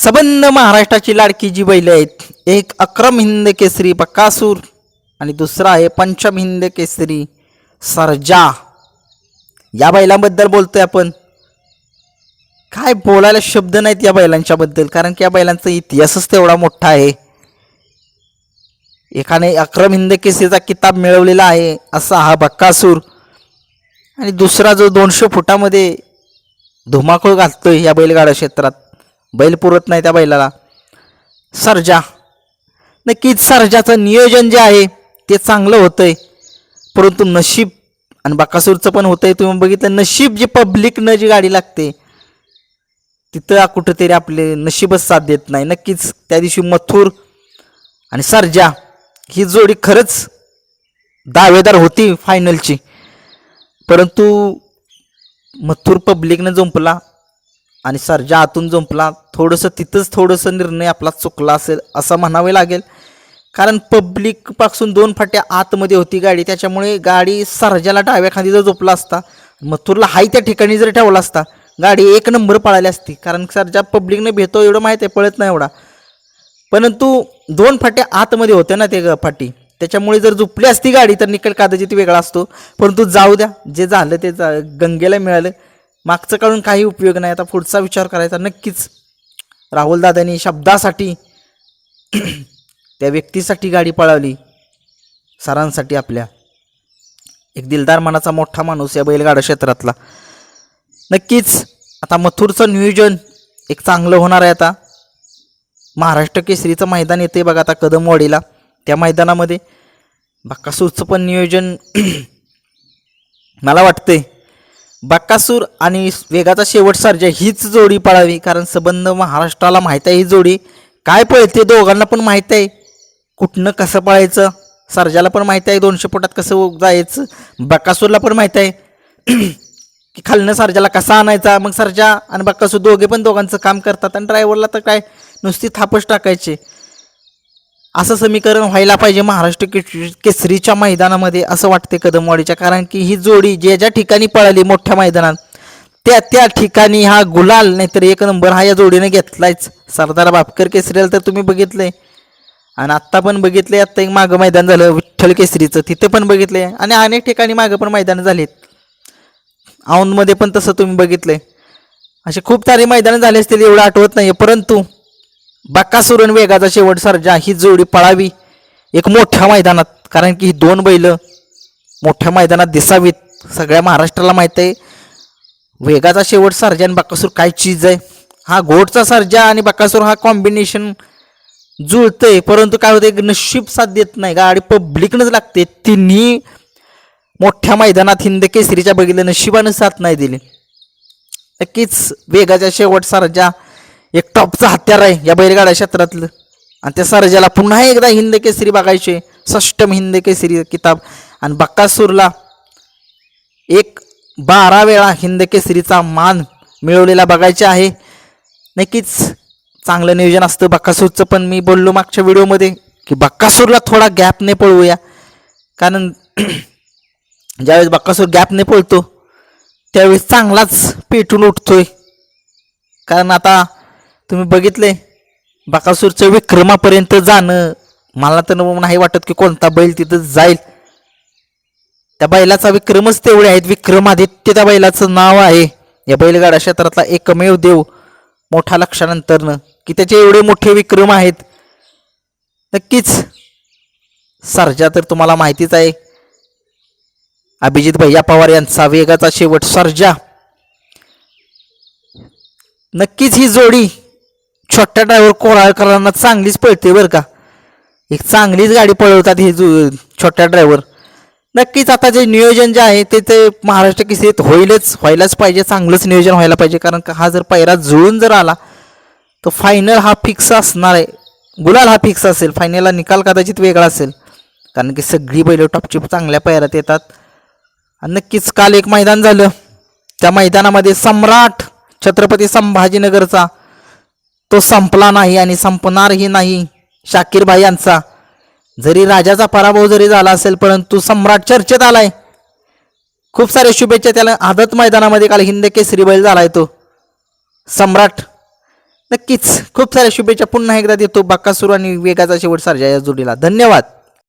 सबंध महाराष्ट्राची लाडकी जी बैल आहेत. एक अक्रम हिंद केसरी बक्कासूर आणि दुसरा आहे पंचम हिंद केसरी सरजा. या बैलांबद्दल बोलतोय आपण. काय बोलायला शब्द नाहीत या बैलांच्याबद्दल कारण की या बैलांचा इतिहासच तेवढा मोठा आहे. एकाने अक्रम हिंद केसरीचा किताब मिळवलेला आहे असा हा बक्कासूर. आणि दुसरा जो दोनशे फुटामध्ये धुमाकूळ घालतोय या बैलगाडा क्षेत्रात. बैल पुरत नाही त्या बैलाला. सर्जा. नक्कीच सर्जाचं नियोजन जे आहे ते चांगलं होतंय. परंतु नशीब आणि बाकासूरचं पण होतंय. तुम्ही बघितलं नशीब जे पब्लिकनं जी गाडी लागते तिथं कुठंतरी आपले नशीबच साथ देत नाही. नक्कीच त्या दिवशी मथुर आणि सर्जा ही जोडी खरंच दावेदार होती फायनलची परंतु मथुर पब्लिकनं जुंपला आणि सर्जा आतून जुंपला थोडंसं तिथंच थोडंसं निर्णय आपला चुकला असेल असं म्हणावे लागेल. कारण पब्लिकपासून दोन फाट्या आतमध्ये होती गाडी. त्याच्यामुळे गाडी सर्जाला डाव्या खांदी जर झोपला असता मथुरला हाय त्या ठिकाणी जर ठेवला असता गाडी एक नंबर पळाली असती. कारण सर्जा पब्लिकने भेटतो एवढं माहीत आहे पळत नाही एवढा. परंतु दोन फाट्या आतमध्ये होत्या ना ते ग- फाटी. त्याच्यामुळे जर झुपली असती गाडी तर निकट कदाचित वेगळा असतो. परंतु जाऊ द्या जे झालं ते जा गंगेला मिळालं. मागचं काढून काही उपयोग नाही. आता पुढचा विचार करायचा. नक्कीच राहुल दादांनी शब्दासाठी त्या व्यक्तीसाठी गाडी पळवली. सरांसाठी आपल्या. एक दिलदार मनाचा मोठा माणूस या बैलगाडा क्षेत्रातला. नक्कीच आता मथुरचं नियोजन एक चांगलं होणार आहे आता. महाराष्ट्र केसरीचं मैदान येते बघा आता कदमवाडीला त्या मैदानामध्ये बाकासूरचं पण नियोजन मला वाटतंय. बक्कासूर आणि वेगाचा शेवट सर्जा हीच जोडी पळावी कारण संबंध महाराष्ट्राला माहीत आहे ही जोडी. काय पळते दोघांना पण माहीत आहे. कुठनं कसं पळायचं? सर्जाला पण माहीत आहे दोनशे फुटात कसं जायचं? बक्कासूरला पण माहीत आहे. की खालनं सर्जाला कसा आणायचा? मग सर्जा आणि बक्कासूर दोघे पण दोघांचं काम करतात आणि ड्रायव्हरला तर काय? नुसती थापच टाकायची. असं समीकरण व्हायला पाहिजे महाराष्ट्र केसरीच्या मैदानामध्ये असं वाटते कदमवाडीच्या. कारण की ही जोडी ज्या ज्या ठिकाणी पळाली मोठ्या मैदानात त्या त्या ठिकाणी हा गुलाल नाहीतर एक नंबर हा या जोडीने घेतलायच. सरदार बापकर केसरीला तर तुम्ही बघितलंय. आणि आत्ता पण बघितले आत्ता एक मागं मैदान झालं विठ्ठल केसरीचं तिथे पण बघितले आणि अनेक ठिकाणी मागं पण मैदानं झालीत. औंधमध्ये पण तसं तुम्ही बघितलंय. असे खूप सारे मैदानं झाले असतील एवढं आठवत नाही परंतु बक्कासुरन वेगाचा शेवट सर्जा ही जोडी पळावी. एक मोठ्या मैदानात कारण की ही दोन बैल मोठ्या मैदानात दिसावीत. सगळ्या महाराष्ट्राला माहीत आहे. वेगाचा शेवट सर्जा आणि बक्कासूर काय चीज आहे? हा घोटचा सर्जा आणि बक्कासूर हा कॉम्बिनेशन जुळतंय. परंतु काय होतं एक नशीब साथ देत नाही. गाडी पब्लिकनंच लागते. तिन्ही मोठ्या मैदानात हिंद केसरीच्या बघितलं नशिबानं साथ नाही दिली. नक्कीच वेगाच्या शेवट सर्जा एक टॉपचा हत्यार आहे या बैलगाडा क्षेत्रातलं. आणि त्या सरजाला पुन्हा एकदा हिंद केसरी बघायचे. षष्टम हिंद केसरी किताब. आणि बक्कासूरला एक बारा वेळा हिंद केसरीचा मान मिळवलेला बघायचे आहे. नक्कीच चांगलं नियोजन असतं बक्कासूरचं पण मी बोललो मागच्या व्हिडिओमध्ये की बक्कासूरला थोडा गॅपने पळवूया. कारण ज्यावेळेस बक्कासूर गॅपने पळतो त्यावेळेस चांगलाच पेटून उठतोय. कारण आता तुम्ही बघितले बकासूरच्या विक्रमापर्यंत जाणं मला तर नाही वाटत की कोणता बैल तिथं जाईल. त्या बैलाचा विक्रमच तेवढे आहेत. विक्रमादित्य त्या बैलाचं नाव आहे. या बैलगाडा क्षेत्रातला एकमेव देव मोठा लक्षानंतरनं की त्याचे एवढे मोठे विक्रम आहेत. नक्कीच सर्जा तर तुम्हाला माहितीच आहे. अभिजित भैया पवार यांचा वेगाचा शेवट सर्जा. नक्कीच ही जोडी छोट्या ड्रायव्हर कोराळकरांना चांगलीच पळते बरं का. एक चांगलीच गाडी पळवतात हे जो छोट्या ड्रायव्हर नक्कीच आता जे नियोजन जे आहे ते ते महाराष्ट्र केसरीत होईलच व्हायलाच पाहिजे चांगलंच नियोजन व्हायला पाहिजे. कारण का हा जर पैरा जुळून जर आला तर फायनल हा फिक्स असणार आहे. गुलाल हा फिक्स असेल. फायनलला निकाल कदाचित वेगळा असेल. कारण की सगळी बैल टॉपची चांगल्या पैरात येतात. आणि नक्कीच काल एक मैदान झालं. त्या मैदानामध्ये सम्राट छत्रपती संभाजीनगरचा तो संपला नाही आणि संपणारही नाही. शाकीर भाई यांचा जरी राजाचा पराभव जरी झाला असेल परंतु सम्राट चर्चेत आलाय. खूप साऱ्या शुभेच्छा त्याला. आदत मैदानामध्ये काल हिंद केसरी बैल झालाय तो. सम्राट नक्कीच खूप साऱ्या शुभेच्छा पुन्हा एकदा देतो. बक्कासूर आणि वेगाचा शेवट सारजा या जोडीला. धन्यवाद.